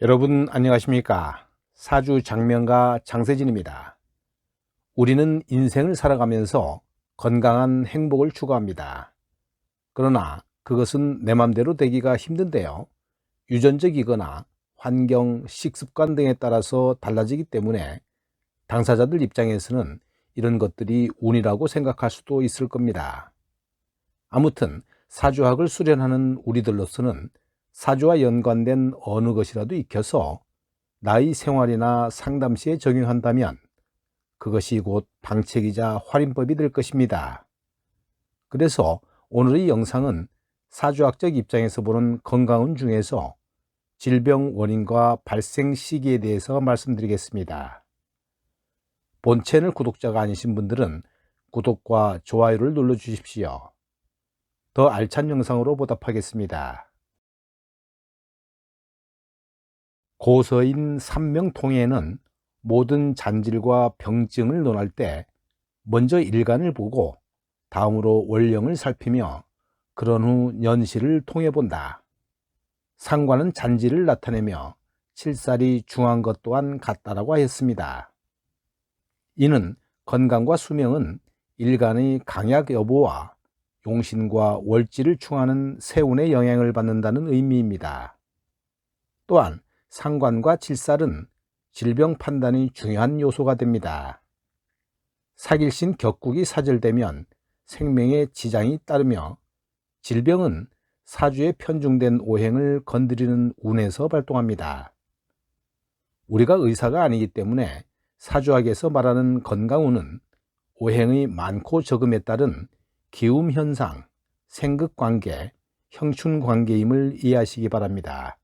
여러분 안녕하십니까? 사주 장명가 장세진입니다. 우리는 인생을 살아가면서 건강한 행복을 추구합니다. 그러나 그것은 내 맘대로 되기가 힘든데요. 유전적이거나 환경, 식습관 등에 따라서 달라지기 때문에 당사자들 입장에서는 이런 것들이 운이라고 생각할 수도 있을 겁니다. 아무튼 사주학을 수련하는 우리들로서는 사주와 연관된 어느 것이라도 익혀서 나의 생활이나 상담 시에 적용한다면 그것이 곧 방책이자 활인법이 될 것입니다. 그래서 오늘의 영상은 사주학적 입장에서 보는 건강운 중에서 질병 원인과 발생 시기에 대해서 말씀드리겠습니다. 본 채널 구독자가 아니신 분들은 구독과 좋아요를 눌러 주십시오. 더 알찬 영상으로 보답하겠습니다. 고서인 삼명통에는 모든 잔질과 병증을 논할 때 먼저 일간을 보고 다음으로 원령을 살피며 그런 후 년시를 통해 본다. 상관은 잔질을 나타내며 칠살이 중한 것 또한 같다라고 하였습니다. 이는 건강과 수명은 일간의 강약 여부와 용신과 월지를 충하는 세운의 영향을 받는다는 의미입니다. 또한 상관과 칠살은 질병 판단이 중요한 요소가 됩니다. 사길신 격국이 사절되면 생명에 지장이 따르며 질병은 사주에 편중된 오행을 건드리는 운에서 발동합니다. 우리가 의사가 아니기 때문에 사주학에서 말하는 건강운은 오행의 많고 적음에 따른 기움 현상, 생극 관계, 형춘 관계임을 이해하시기 바랍니다.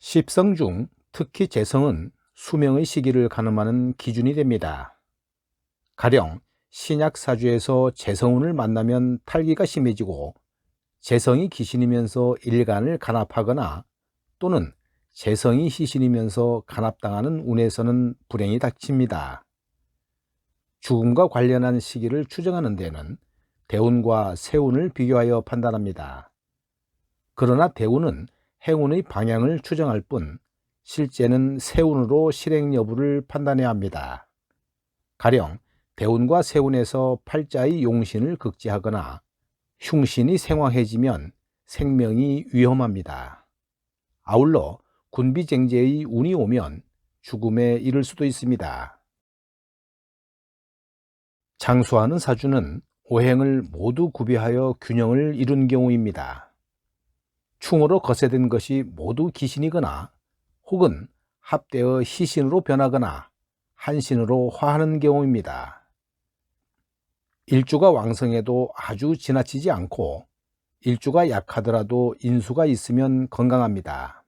십성 중 특히 재성은 수명의 시기를 가늠하는 기준이 됩니다. 가령 신약 사주에서 재성운을 만나면 탈기가 심해지고 재성이 기신이면서 일간을 간합하거나 또는 재성이 희신이면서 간합당하는 운에서는 불행이 닥칩니다. 죽음과 관련한 시기를 추정하는 데는 대운과 세운을 비교하여 판단합니다. 그러나 대운은 행운의 방향을 추정할 뿐 실제는 세운으로 실행 여부를 판단해야 합니다. 가령 대운과 세운에서 팔자의 용신을 극지하거나 흉신이 생화해지면 생명이 위험합니다. 아울러 군비쟁제의 운이 오면 죽음에 이를 수도 있습니다. 장수하는 사주는 오행을 모두 구비하여 균형을 이룬 경우입니다. 충으로 거세된 것이 모두 기신이거나 혹은 합되어 희신으로 변하거나 한신으로 화하는 경우입니다. 일주가 왕성해도 아주 지나치지 않고 일주가 약하더라도 인수가 있으면 건강합니다.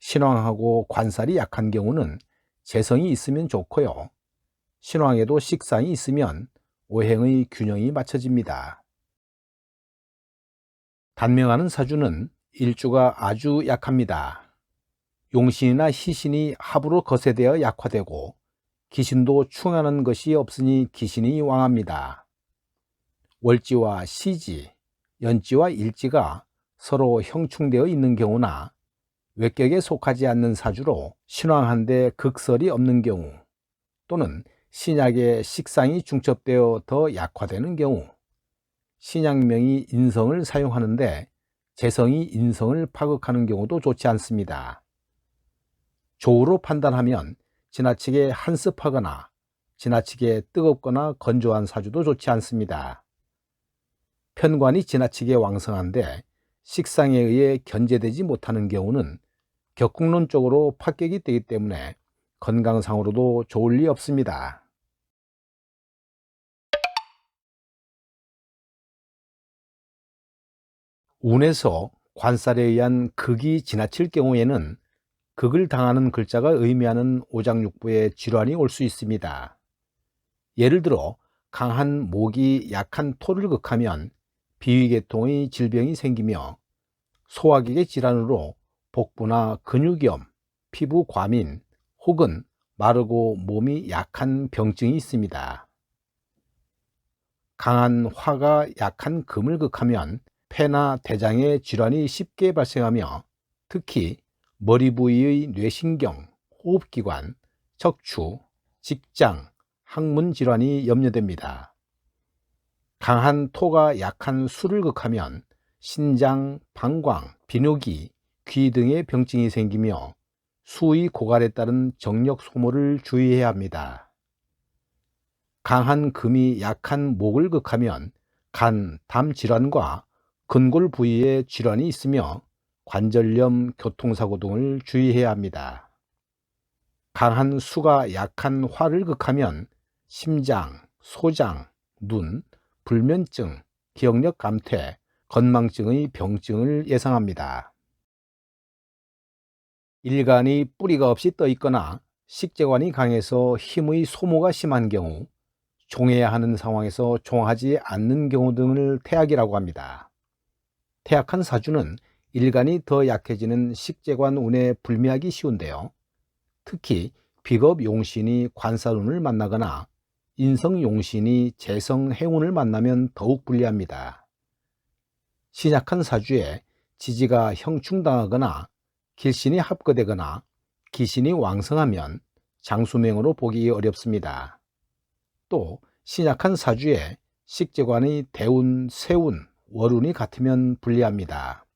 신왕하고 관살이 약한 경우는 재성이 있으면 좋고요. 신왕에도 식상이 있으면 오행의 균형이 맞춰집니다. 단명하는 사주는 일주가 아주 약합니다. 용신이나 희신이 합으로 거세되어 약화되고 기신도 충하는 것이 없으니 기신이 왕합니다. 월지와 시지, 연지와 일지가 서로 형충되어 있는 경우나 외격에 속하지 않는 사주로 신왕한데 극설이 없는 경우 또는 신약에 식상이 중첩되어 더 약화되는 경우 신약명이 인성을 사용하는데 재성이 인성을 파극하는 경우도 좋지 않습니다. 조우로 판단하면 지나치게 한습하거나 지나치게 뜨겁거나 건조한 사주도 좋지 않습니다. 편관이 지나치게 왕성한데 식상에 의해 견제되지 못하는 경우는 격국론적으로 파격이 되기 때문에 건강상으로도 좋을 리 없습니다. 운에서 관살에 의한 극이 지나칠 경우에는 극을 당하는 글자가 의미하는 오장육부에 질환이 올 수 있습니다. 예를 들어 강한 목이 약한 토를 극하면 비위계통의 질병이 생기며 소화기계 질환으로 복부나 근육염, 피부 과민 혹은 마르고 몸이 약한 병증이 있습니다. 강한 화가 약한 금을 극하면 폐나 대장의 질환이 쉽게 발생하며 특히 머리 부위의 뇌신경, 호흡기관, 척추, 직장, 항문 질환이 염려됩니다. 강한 토가 약한 수를 극하면 신장, 방광, 비뇨기, 귀 등의 병증이 생기며 수의 고갈에 따른 정력 소모를 주의해야 합니다. 강한 금이 약한 목을 극하면 간, 담 질환과 근골 부위에 질환이 있으며 관절염, 교통사고 등을 주의해야 합니다. 강한 수가 약한 화를 극하면 심장, 소장, 눈, 불면증, 기억력 감퇴, 건망증의 병증을 예상합니다. 일간이 뿌리가 없이 떠 있거나 식재관이 강해서 힘의 소모가 심한 경우 종해야 하는 상황에서 종하지 않는 경우 등을 태약이라고 합니다. 태약한 사주는 일간이 더 약해지는 식재관 운에 불미하기 쉬운데요. 특히 비겁 용신이 관사운을 만나거나 인성 용신이 재성 행운을 만나면 더욱 불리합니다. 신약한 사주에 지지가 형충당하거나 길신이 합거되거나 기신이 왕성하면 장수명으로 보기 어렵습니다. 또 신약한 사주에 식재관의 대운, 세운, 월운이 같으면 불리합니다.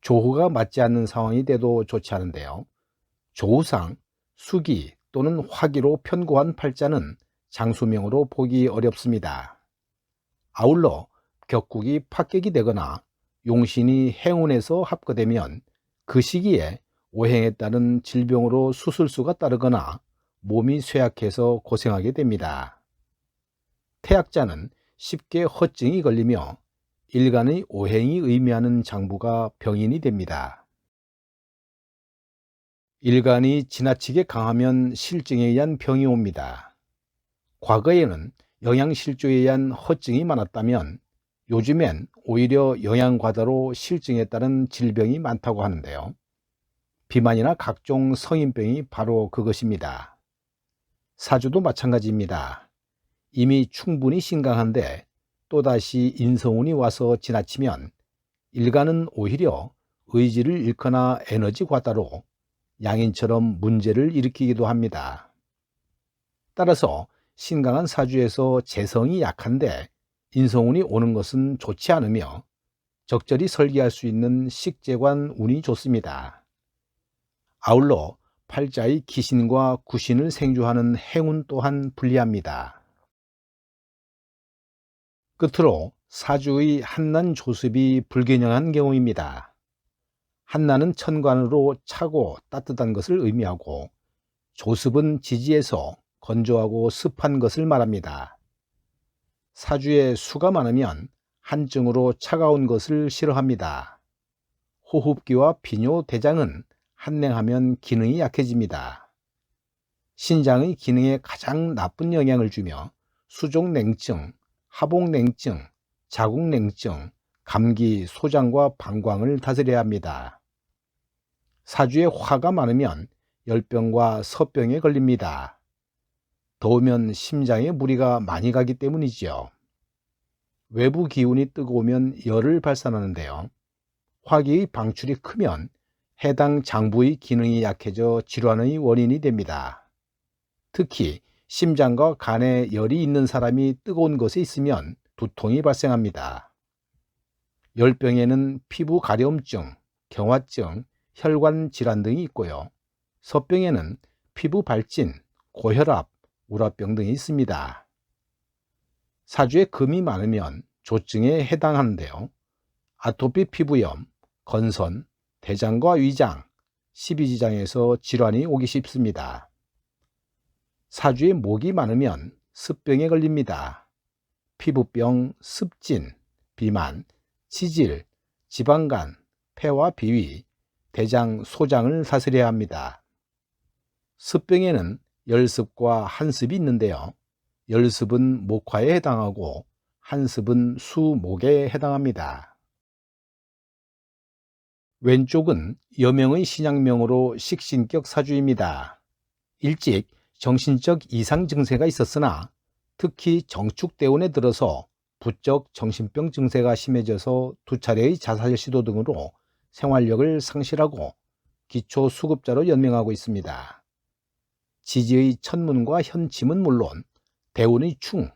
조후가 맞지 않는 상황이 돼도 좋지 않은데요. 조후상 수기 또는 화기로 편고한 팔자는 장수명으로 보기 어렵습니다. 아울러 격국이 파격이 되거나 용신이 행운에서 합거되면 그 시기에 오행에 따른 질병으로 수술수가 따르거나 몸이 쇠약해서 고생하게 됩니다. 태약자는 쉽게 허증이 걸리며 일간의 오행이 의미하는 장부가 병인이 됩니다. 일간이 지나치게 강하면 실증에 의한 병이 옵니다. 과거에는 영양실조에 의한 허증이 많았다면 요즘엔 오히려 영양과다로 실증에 따른 질병이 많다고 하는데요. 비만이나 각종 성인병이 바로 그것입니다. 사주도 마찬가지입니다. 이미 충분히 신강한데 또다시 인성운이 와서 지나치면 일간은 오히려 의지를 잃거나 에너지 과다로 양인처럼 문제를 일으키기도 합니다. 따라서 신강한 사주에서 재성이 약한데 인성운이 오는 것은 좋지 않으며 적절히 설계할 수 있는 식재관 운이 좋습니다. 아울러 팔자의 기신과 구신을 생주하는 행운 또한 불리합니다. 끝으로 사주의 한난 조습이 불균형한 경우입니다. 한난은 천관으로 차고 따뜻한 것을 의미하고 조습은 지지에서 건조하고 습한 것을 말합니다. 사주에 수가 많으면 한증으로 차가운 것을 싫어합니다. 호흡기와 비뇨 대장은 한냉하면 기능이 약해집니다. 신장의 기능에 가장 나쁜 영향을 주며 수족냉증, 하복냉증, 자궁냉증, 감기, 소장과 방광을 다스려야 합니다. 사주에 화가 많으면 열병과 서병에 걸립니다. 더우면 심장에 무리가 많이 가기 때문이지요. 외부 기운이 뜨거우면 열을 발산하는데요. 화기의 방출이 크면 해당 장부의 기능이 약해져 질환의 원인이 됩니다. 특히 심장과 간에 열이 있는 사람이 뜨거운 것에 있으면 두통이 발생합니다. 열병에는 피부 가려움증, 경화증, 혈관 질환 등이 있고요. 서병에는 피부 발진, 고혈압, 우라병 등이 있습니다. 사주에 금이 많으면 조증에 해당하는데요. 아토피 피부염, 건선, 대장과 위장, 십이지장에서 질환이 오기 쉽습니다. 사주에 목이 많으면 습병에 걸립니다. 피부병, 습진, 비만, 치질, 지방간, 폐와 비위, 대장, 소장을 사슬해야 합니다. 습병에는 열습과 한습이 있는데요. 열습은 목화에 해당하고 한습은 수목에 해당합니다. 왼쪽은 여명의 신약명으로 식신격 사주입니다. 일찍 정신적 이상 증세가 있었으나 특히 정축대운에 들어서 부쩍 정신병 증세가 심해져서 두 차례의 자살 시도 등으로 생활력을 상실하고 기초 수급자로 연명하고 있습니다. 지지의 천문과 현침은 물론 대운의 충,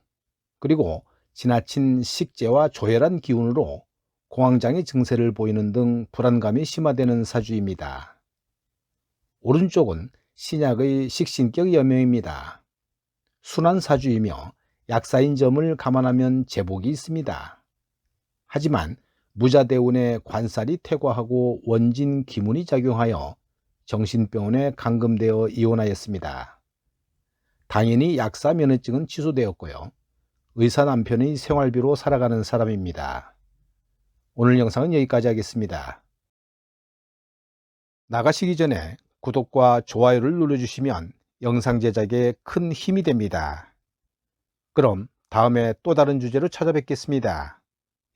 그리고 지나친 식재와 조혈한 기운으로 공황장애 증세를 보이는 등 불안감이 심화되는 사주입니다. 오른쪽은 신약의 식신격 여명입니다. 순한 사주이며 약사인 점을 감안하면 제복이 있습니다. 하지만 무자대운의 관살이 퇴과하고 원진 기문이 작용하여 정신병원에 감금되어 이혼하였습니다. 당연히 약사 면허증은 취소되었고요. 의사 남편의 생활비로 살아가는 사람입니다. 오늘 영상은 여기까지 하겠습니다. 나가시기 전에 구독과 좋아요를 눌러주시면 영상 제작에 큰 힘이 됩니다. 그럼 다음에 또 다른 주제로 찾아뵙겠습니다.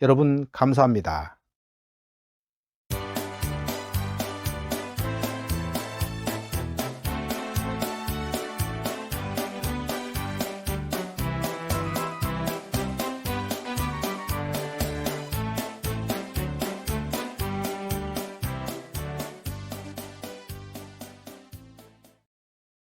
여러분 감사합니다.